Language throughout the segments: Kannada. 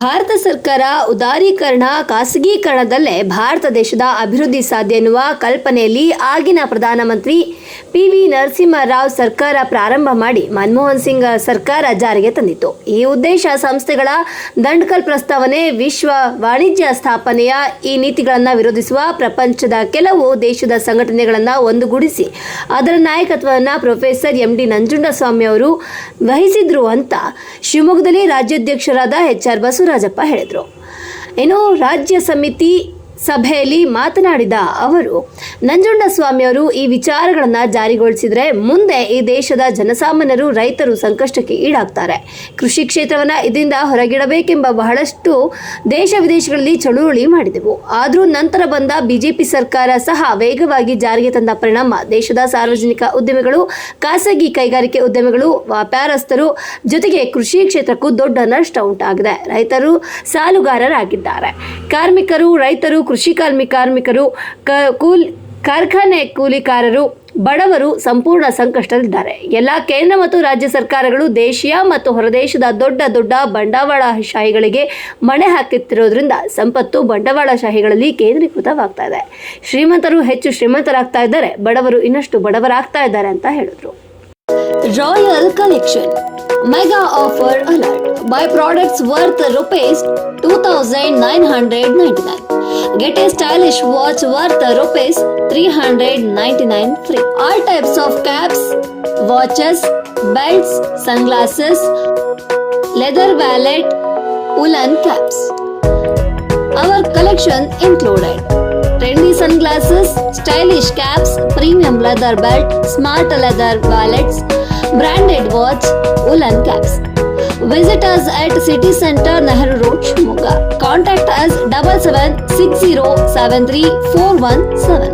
ಭಾರತ ಸರ್ಕಾರ ಉದಾರೀಕರಣ, ಖಾಸಗೀಕರಣದಲ್ಲೇ ಭಾರತ ದೇಶದ ಅಭಿವೃದ್ಧಿ ಸಾಧ್ಯ ಎನ್ನುವ ಕಲ್ಪನೆಯಲ್ಲಿ ಆಗಿನ ಪ್ರಧಾನಮಂತ್ರಿ ಪಿ ವಿ ನರಸಿಂಹರಾವ್ ಸರ್ಕಾರ ಪ್ರಾರಂಭ ಮಾಡಿ ಮನಮೋಹನ್ ಸಿಂಗ್ ಸರ್ಕಾರ ಜಾರಿಗೆ ತಂದಿತ್ತು. ಈ ಉದ್ದೇಶ ಸಂಸ್ಥೆಗಳ ದಂಡ್ಕಲ್ ಪ್ರಸ್ತಾವನೆ, ವಿಶ್ವ ವಾಣಿಜ್ಯ ಸ್ಥಾಪನೆಯ ಈ ನೀತಿಗಳನ್ನು ವಿರೋಧಿಸುವ ಪ್ರಪಂಚದ ಕೆಲವು ದೇಶದ ಸಂಘಟನೆಗಳನ್ನು ಒಂದುಗೂಡಿಸಿ, ಅದರ ನಾಯಕತ್ವವನ್ನು ಪ್ರೊಫೆಸರ್ ಎಂ ಡಿ ನಂಜುಂಡಸ್ವಾಮಿ ಅವರು ವಹಿಸಿದ್ರು ಅಂತ ಶಿವಮೊಗ್ಗದಲ್ಲಿ ರಾಜ್ಯಾಧ್ಯಕ್ಷರಾದ ಎಚ್ ಆರ್ ಬಸವರಾಜಪ್ಪ ಹೇಳಿದರು. ಏನೋ ರಾಜ್ಯ ಸಮಿತಿ ಸಭೆಯಲ್ಲಿ ಮಾತನಾಡಿದ ಅವರು, ನಂಜುಂಡಸ್ವಾಮಿಯವರು ಈ ವಿಚಾರಗಳನ್ನು ಜಾರಿಗೊಳಿಸಿದರೆ ಮುಂದೆ ಈ ದೇಶದ ಜನಸಾಮಾನ್ಯರು ರೈತರು ಸಂಕಷ್ಟಕ್ಕೆ ಈಡಾಗ್ತಾರೆ. ಕೃಷಿ ಕ್ಷೇತ್ರವನ್ನು ಇದರಿಂದ ಹೊರಗಿಡಬೇಕೆಂಬ ಬಹಳಷ್ಟು ದೇಶ ವಿದೇಶಗಳಲ್ಲಿ ಚಳುವಳಿ ಮಾಡಿದೆವು. ಆದರೂ ನಂತರ ಬಂದ ಬಿಜೆಪಿ ಸರ್ಕಾರ ಸಹ ವೇಗವಾಗಿ ಜಾರಿಗೆ ತಂದ ಪರಿಣಾಮ. ದೇಶದ ಸಾರ್ವಜನಿಕ ಉದ್ಯಮಿಗಳು, ಖಾಸಗಿ ಕೈಗಾರಿಕೆ ಉದ್ಯಮಿಗಳು, ವ್ಯಾಪಾರಸ್ಥರು ಜೊತೆಗೆ ಕೃಷಿ ಕ್ಷೇತ್ರಕ್ಕೂ ದೊಡ್ಡ ನಷ್ಟ ಉಂಟಾಗಿದೆ. ರೈತರು ಸಾಲುಗಾರರಾಗಿದ್ದಾರೆ. ಕಾರ್ಮಿಕರು, ರೈತರು ಕೃಷಿ ಕಾರ್ಮಿ, ಕಾರ್ಮಿಕರು ಕ- ಕೂಲ್, ಕಾರ್ಖಾನೆ ಕೂಲಿಕಾರರು, ಬಡವರು ಸಂಪೂರ್ಣ ಸಂಕಷ್ಟದಲ್ಲಿದ್ದಾರೆ. ಎಲ್ಲ ಕೇಂದ್ರ ಮತ್ತು ರಾಜ್ಯ ಸರ್ಕಾರಗಳು ದೇಶೀಯ ಮತ್ತು ಹೊರದೇಶದ ದೊಡ್ಡ ದೊಡ್ಡ ಬಂಡವಾಳಶಾಹಿಗಳಿಗೆ ಮಣೆ ಹಾಕುತ್ತಿರೋದ್ರಿಂದ ಸಂಪತ್ತು ಬಂಡವಾಳಶಾಹಿಗಳಲ್ಲಿ ಕೇಂದ್ರೀಕೃತವಾಗ್ತಾ ಇದೆ. ಶ್ರೀಮಂತರು ಹೆಚ್ಚು ಶ್ರೀಮಂತರಾಗ್ತಾ ಇದ್ದಾರೆ, ಬಡವರು ಇನ್ನಷ್ಟು ಬಡವರಾಗ್ತಾ ಇದ್ದಾರೆ ಅಂತ ಹೇಳಿದ್ರು. Royal collection mega offer alert buy products worth rupees two thousand nine hundred ninety nine Get a stylish watch worth rupees 399 free. All types of caps, watches, belts, sunglasses, leather wallet, woolen caps. Our collection included trendy sunglasses, stylish caps, premium leather belt, smart leather wallets, branded watch, woolen caps. Visit us at City Center, Nehru Road, Shimoga. Contact us double seven six zero seven three four one seven.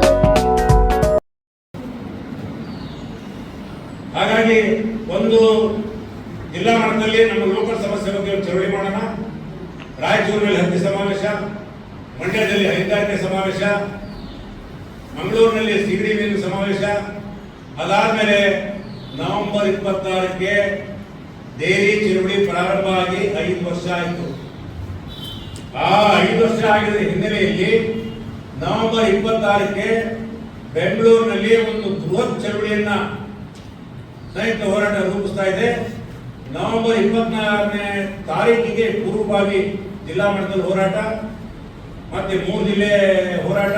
ಹಾಗಾಗಿ ಒಂದು ಜಿಲ್ಲಾ ಮಟ್ಟದಲ್ಲಿ ನಮ್ಮ ಲೋಕಲ್ ಸಮಸ್ಯೆ ಬಗ್ಗೆ ಮಾಡೋಣ ರಾಯಚೂರಿನಲ್ಲಿ ಹತ್ತಿ ಸಮಾವೇಶ ಮಂಡ್ಯದಲ್ಲಿ ಹೈನುಗಾರಿಕೆ ಸಮಾವೇಶ ಮಂಗಳೂರಿನಲ್ಲಿ ಸಿಗಡಿ ಮೀನು ಸಮಾವೇಶ ಅದಾದಮೇಲೆ ನವೆಂಬರ್ ಇಪ್ಪತ್ತಾರಕ್ಕೆ ಡೈರಿ ಚಳುವಳಿ ಪ್ರಾರಂಭ ಆಗಿ ಐದು ವರ್ಷ ಆಯಿತು. ಆ ಐದು ವರ್ಷ ಆಗಿದ ಹಿನ್ನೆಲೆಯಲ್ಲಿ ನವೆಂಬರ್ ಇಪ್ಪತ್ತಾರಕ್ಕೆ ಬೆಂಗಳೂರಿನಲ್ಲಿ ಒಂದು ಬೃಹತ್ ಚಳುವಳಿಯನ್ನ ಸಂಯುಕ್ತ ಹೋರಾಟ ರೂಪಿಸ್ತಾ ಇದೆ. ನವೆಂಬರ್ ಇಪ್ಪತ್ನಾಲ್ಕನೇ ತಾರೀಕಿಗೆ ಪೂರ್ವಭಾವಿ ಜಿಲ್ಲಾ ಮಟ್ಟದಲ್ಲಿ ಹೋರಾಟ, ಮತ್ತೆ ಮೂರು ಜಿಲ್ಲೆ ಹೋರಾಟ.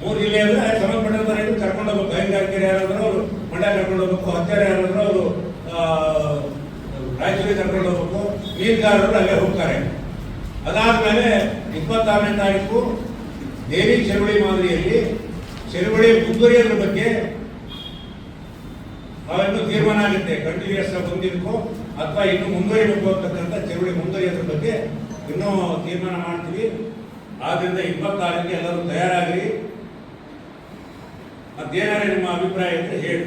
ಮೂರು ಜಿಲ್ಲೆ ಅಂದ್ರೆ ಸಂಬಂಧಪಟ್ಟಂತ ರೈತರು ಕರ್ಕೊಂಡು ಹೋಗ್ಬೇಕು ಯಾರಾದ್ರೂ ಅವರು, ಮಂಡ್ಯ ಕರ್ಕೊಂಡು ಹೋಗ್ಬೇಕು ಹತ್ಯಾರ ಯಾರಾದ್ರೂ ಅವರು. ರಾಯಚೂರಿಗೆ ಕರ್ಕೊಂಡು ಹೋಗ್ಬೇಕು. ಮೀನುಗಾರರು ಅಲ್ಲೇ ಹೋಗ್ತಾರೆ. ಅದಾದ್ಮೇಲೆ ಇಪ್ಪತ್ತಾರನೇ ತಾರೀಕು ದೇವಿ ಚಳುವಳಿ ಮಾದರಿಯಲ್ಲಿ ಚಳುವಳಿ ಮುಂದುವರಿಯೋದ್ರ ಬಗ್ಗೆ ನಾವೆಲ್ಲೂ ತೀರ್ಮಾನ ಆಗುತ್ತೆ. ಕಂಟಿನ್ಯೂಸ್ ಬಂದಿರ್ಬೇಕು ಅಥವಾ ಇನ್ನು ಮುಂದುವರಿಬೇಕು ಅಂತಕ್ಕಂಥ ಚಳುವಳಿ ಮುಂದುವರಿಯೋದ್ರ ಬಗ್ಗೆ ಇನ್ನೂ ತೀರ್ಮಾನ ಮಾಡ್ತೀವಿ. ಆದ್ರಿಂದ ಇಪ್ಪತ್ತಾರಕ್ಕೆ ಎಲ್ಲರೂ ತಯಾರಾಗಲಿ ಮತ್ತೇನಾದ್ರೆ ನಿಮ್ಮ ಅಭಿಪ್ರಾಯ ಇದ್ರೆ ಹೇಳಿ